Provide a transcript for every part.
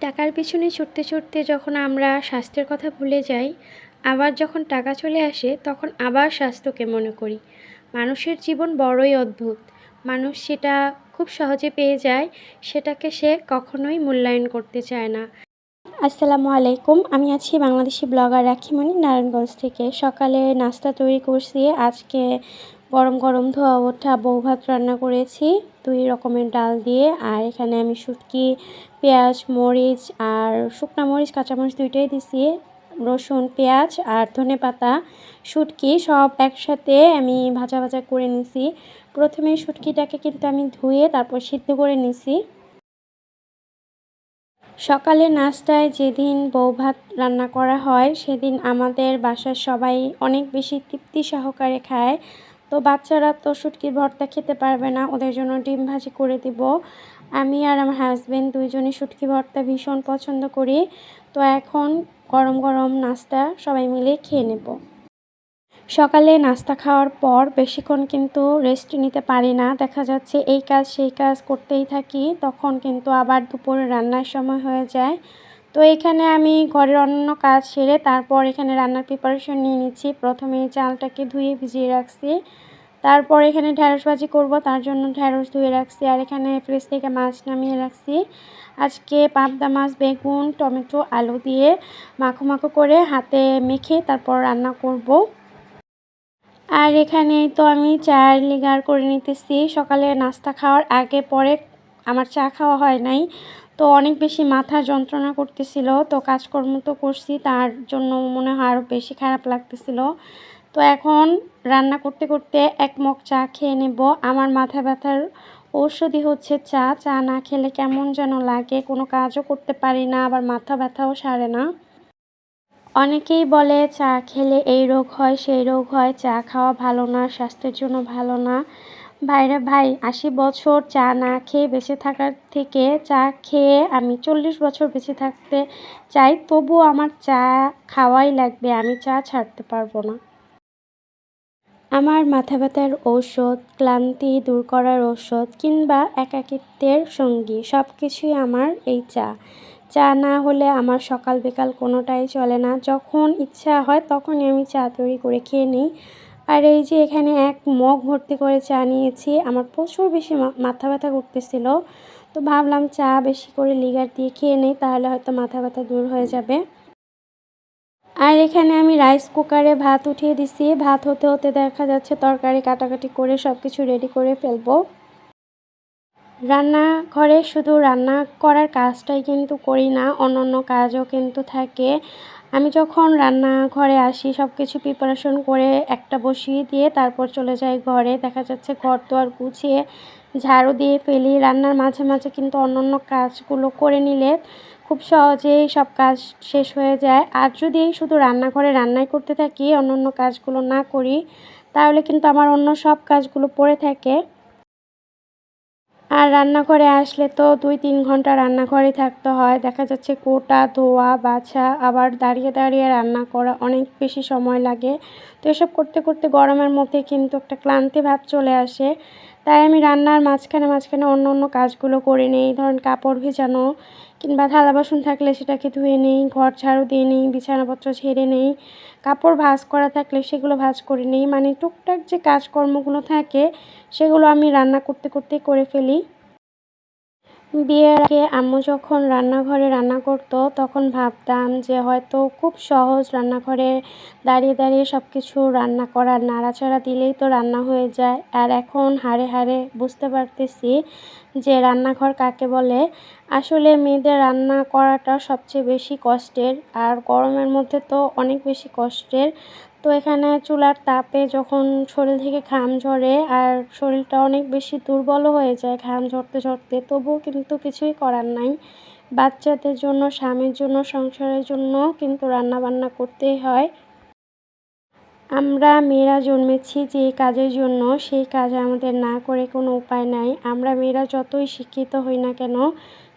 টাকার পিছনে ছুটতে ছুটতে যখন আমরা স্বাস্থ্যের কথা ভুলে যাই, আবার যখন টাকা চলে আসে, তখন আবার স্বাস্থ্যকে মনে করি। মানুষের জীবন বড়ই অদ্ভুত। মানুষ সেটা খুব সহজে পেয়ে যায়, সেটাকে সে কখনোই মূল্যায়ন করতে চায় না। আসসালামু আলাইকুম, আমি আছি বাংলাদেশি ব্লগার রাখিমণি, নারায়ণগঞ্জ থেকে। সকালে নাস্তা তৈরি করছি। আজকে গরম গরম ধোয়া ওঠা, বউ ভাত রান্না করেছি। দুই রকমের ডাল দিয়ে, আর এখানে আমি শুটকি, পেঁয়াজ, মরিচ আর শুকনা মরিচ, কাঁচামরিচ দুইটাই দিছি। রসুন, পেঁয়াজ আর ধনে পাতা, শুটকি সব একসাথে আমি ভাজা ভাজা করে নিছি। প্রথমে শুটকিটাকে কিন্তু আমি ধুয়ে তারপর সিদ্ধ করে নিছি। সকালে নাস্তায় যেদিন বউ ভাত রান্না করা হয়, সেদিন আমাদের বাসার সবাই অনেক বেশি তৃপ্তি সহকারে খায়। তো বাচ্চারা তো শুটকির ভর্তা খেতে পারবে না, ওদের জন্য ডিম ভাজি করে দিব। আমি আর আমার হাজব্যান্ড দুইজনই শুটকি ভর্তা ভীষণ পছন্দ করি। তো এখন গরম গরম নাস্তা সবাই মিলে খেয়ে নেব। সকালে নাস্তা খাওয়ার পর বেশিক্ষণ কিন্তু রেস্ট নিতে পারি না। দেখা যাচ্ছে এই কাজ সেই কাজ করতেই থাকি, তখন কিন্তু আবার দুপুরে রান্নার সময় হয়ে যায়। তো এখানে আমি ঘরের অন্য কাজ সেরে তারপর এখানে রান্নার প্রিপারেশন নিয়ে নিচ্ছি। প্রথমে চালটাকে ধুয়ে ভিজিয়ে রাখছি। তারপর এখানে ঢ্যাঁড়স ভাজি করব, তার জন্য ঢ্যাঁড়স ধুয়ে রাখছি। আর এখানে ফ্রিজ থেকে মাছ নামিয়ে রাখছি। আজকে পাবদা মাছ, বেগুন, টমেটো, আলু দিয়ে মাখো মাখো করে হাতে মেখে তারপর রান্না করব। আর এখানে তো আমি চায়ের লিগার করে নিতেছি। সকালে নাস্তা খাওয়ার আগে পরে আমার চা খাওয়া হয় নাই। তো অনেক বেশি মাথা যন্ত্রণা করতেছিল। তো কাজকর্ম তো করছি, তার জন্য মনে হয় আরও বেশি খারাপ লাগতেছিল। তো এখন রান্না করতে করতে এক মগ চা খেয়ে নেব। আমার মাথা ব্যথার ঔষধি হচ্ছে চা। চা না খেলে কেমন যেন লাগে, কোনো কাজও করতে পারি না, আবার মাথা ব্যথাও সারে না। অনেকেই বলে চা খেলে এই রোগ হয়, সেই রোগ হয়। চা খাওয়া ভালো না, স্বাস্থ্যের জন্য ভালো না। ভাইরা ভাই, আশি বছর চা না খেয়ে বেঁচে থাকার থেকে চা খেয়ে আমি চল্লিশ বছর বেঁচে থাকতে চাই, তবুও আমার চা খাওয়াই লাগবে, আমি চা ছাড়তে পারব না। আমার মাথা ব্যথার ঔষধ, ক্লান্তি দূর করার ঔষধ কিংবা একাকিত্বের সঙ্গী সব কিছুই আমার এই চা। চা না হলে আমার সকাল বিকাল কোনোটাই চলে না, যখন ইচ্ছা হয় তখনই আমি চা তৈরি করে খেয়ে নিই। আর এই যে এখানে এক মগ ভর্তি করে চা নিয়েছি, আমার প্রচুর বেশি মাথা ব্যথা করতেছিল। তো ভাবলাম চা বেশি করে লিগার দিয়ে খেয়ে নেই, তাহলে হয়তো মাথা ব্যথা দূর হয়ে যাবে। আর এখানে আমি রাইস কুকারে ভাত উঠিয়ে দিছি। ভাত হতে হতে দেখা যাচ্ছে তরকারি কাটাকাটি করে সব কিছু রেডি করে ফেলব। রান্না ঘরে শুধু রান্না করার কাজটাই কিন্তু করি না অন্য অন্য কাজও কিন্তু থাকে। আমি যখন রান্নাঘরে আসি সব কিছু প্রিপারেশন করে একটা বসিয়ে দিয়ে তারপর চলে যাই ঘরে। দেখা যাচ্ছে ঘর আর গুছিয়ে ঝাড়ু দিয়ে ফেলি। রান্নার মাঝে মাঝে কিন্তু অন্য অন্য কাজগুলো করে নিলে খুব সহজেই সব কাজ শেষ হয়ে যায়। আর যদি শুধু রান্নাঘরে রান্নাই করতে থাকি অন্য অন্য কাজগুলো না করি, তাহলে কিন্তু আমার অন্য সব কাজগুলো পড়ে থাকে। আর রান্নাঘরে আসলে তো দুই তিন ঘণ্টা রান্নাঘরে থাকতে হয়। দেখা যাচ্ছে কোটা, ধোয়া, বাছা, আবার দাঁড়িয়ে দাঁড়িয়ে রান্না করা অনেক বেশি সময় লাগে। তো এসব করতে করতে গরমের মধ্যে কিন্তু একটা ক্লান্তি ভাব চলে আসে। তাই আমি রান্নার মাঝখানে মাঝখানে অন্য অন্য কাজগুলো করে নিই। ধরুন কাপড় ভেজানো কিংবা থালা বাসন থাকলে সেটাকে ধুয়ে নিই, ঘর ঝাড়ু দিয়ে নিই, বিছানাপত্র ছেড়ে নেই, কাপড় ভাজ করা থাকলে সেগুলো ভাজ করে নিই। মানে টুকটাক যে কাজকর্মগুলো থাকে, সেগুলো আমি রান্না করতে করতে করে ফেলি। বিয়ের আগে আম্মু যখন রান্নাঘরে রান্না করতো, তখন ভাবতাম যে হয়তো খুব সহজ রান্নাঘরে দাঁড়িয়ে দাঁড়িয়ে সব কিছু রান্না করার নাড়াচাড়া দিলেই তো রান্না হয়ে যায়। আর এখন হাড়ে হাড়ে বুঝতে পারতেছি যে রান্নাঘর কাকে বলে। আসলে মেয়েদের রান্না করাটা সবচেয়ে বেশি কষ্টের, আর গরমের মধ্যে তো অনেক বেশি কষ্টের। তো এখানে চুলার তাপে যখন শরীর থেকে ঘাম ঝরে আর শরীরটা অনেক বেশি দুর্বল হয়ে যায় ঘাম ঝরতে ঝরতে, তবুও কিন্তু কিছুই করার নাই। বাচ্চাদের জন্য, স্বামীর জন্য, সংসারের জন্য কিন্তু রান্না বান্না করতেই হয়। আমরা মেয়েরা জন্মেছি যে কাজের জন্য, সেই কাজ আমাদের না করে কোনো উপায় নাই। আমরা মেয়েরা যতই শিক্ষিত হই না কেন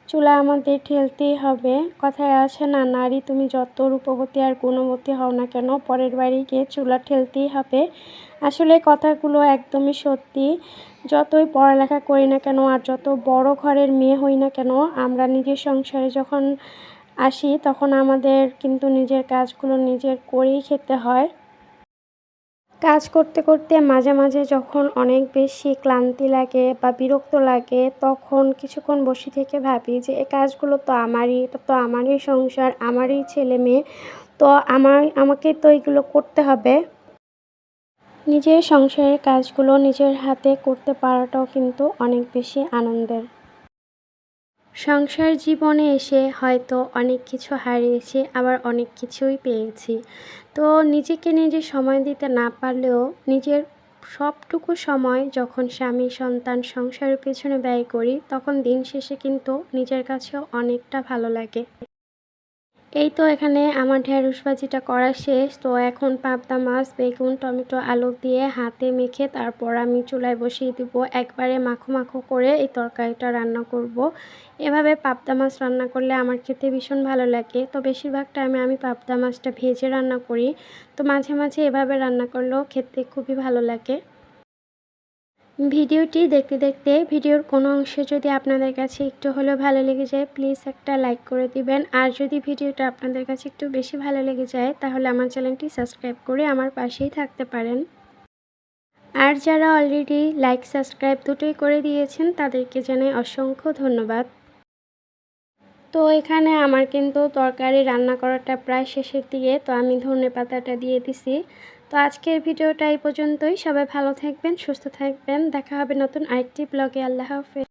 চুলা আমাদের ঠেলতেই হবে। কথায় আছে না, নারী তুমি যত রূপবতী আর গুণবতী হও না কেন, পরের বাড়ি গিয়ে চুলা ঠেলতেই হবে। আসলে কথাগুলো একদমই সত্যি। যতই পড়ালেখা করি না কেন আর যত বড় ঘরের মেয়ে হই না কেন, আমরা নিজের সংসারে যখন আসি, তখন আমাদের কিন্তু নিজের কাজগুলো নিজের করেই খেতে হয়। কাজ করতে করতে মাঝে মাঝে যখন অনেক বেশি ক্লান্তি লাগে বা বিরক্ত লাগে, তখন কিছুক্ষণ বসে থেকে ভাবি যে এই কাজগুলো তো আমারই, এটা তো আমারই সংসার, আমারই ছেলে মেয়ে, তো আমার, আমাকে তো এগুলো করতে হবে। নিজের সংসারের কাজগুলো নিজের হাতে করতে পারাটাও কিন্তু অনেক বেশি আনন্দের। সংসার জীবনে এসে হয়তো অনেক কিছু হারিয়েছি, আবার অনেক কিছুই পেয়েছি। তো নিজেকে নিজে সময় দিতে না পারলেও নিজের সবটুকু সময় যখন স্বামী, সন্তান, সংসারের পেছনে ব্যয় করি, তখন দিন শেষে কিন্তু নিজের কাছেও অনেকটা ভালো লাগে। এই তো এখানে আমার ঢেঁড়স ভাজিটা করা শেষ। তো এখন পাবদা মাছ, বেগুন, টমেটো, আলু দিয়ে হাতে মেখে তারপর আমি চুলায় বসিয়ে দিব। একবারে মাখো মাখো করে এই তরকারিটা রান্না করব। এভাবে পাবদা মাছ রান্না করলে আমার খেতে ভীষণ ভালো লাগে। তো বেশিরভাগ টাইমে আমি পাবদা মাছটা ভেজে রান্না করি। তো মাঝে মাঝে এভাবে রান্না করলেও খেতে খুবই ভালো লাগে। ভিডিওটি দেখতে দেখতে ভিডিওর কোনো অংশে যদি আপনাদের কাছে একটু হলেও ভালো লেগে যায় প্লিজ একটা লাইক করে দিবেন। আর যদি ভিডিওটা আপনাদের কাছে একটু বেশি ভালো লেগে যায়, তাহলে আমার চ্যানেলটি সাবস্ক্রাইব করে আমার পাশেই থাকতে পারেন। আর যারা অলরেডি লাইক সাবস্ক্রাইব দুটোই করে দিয়েছেন, তাদেরকে জানাই অসংখ্য ধন্যবাদ। তো এখানে আমার কিন্তু তরকারি রান্না করাটা প্রায় শেষের দিকে, তো আমি ধনে পাতাটা দিয়ে দিছি। তো আজকের ভিডিওটা এই পর্যন্তই। সবাই ভালো থাকবেন, সুস্থ থাকবেন। দেখা হবে নতুন আরেকটি ব্লগে। আল্লাহ হাফেজ।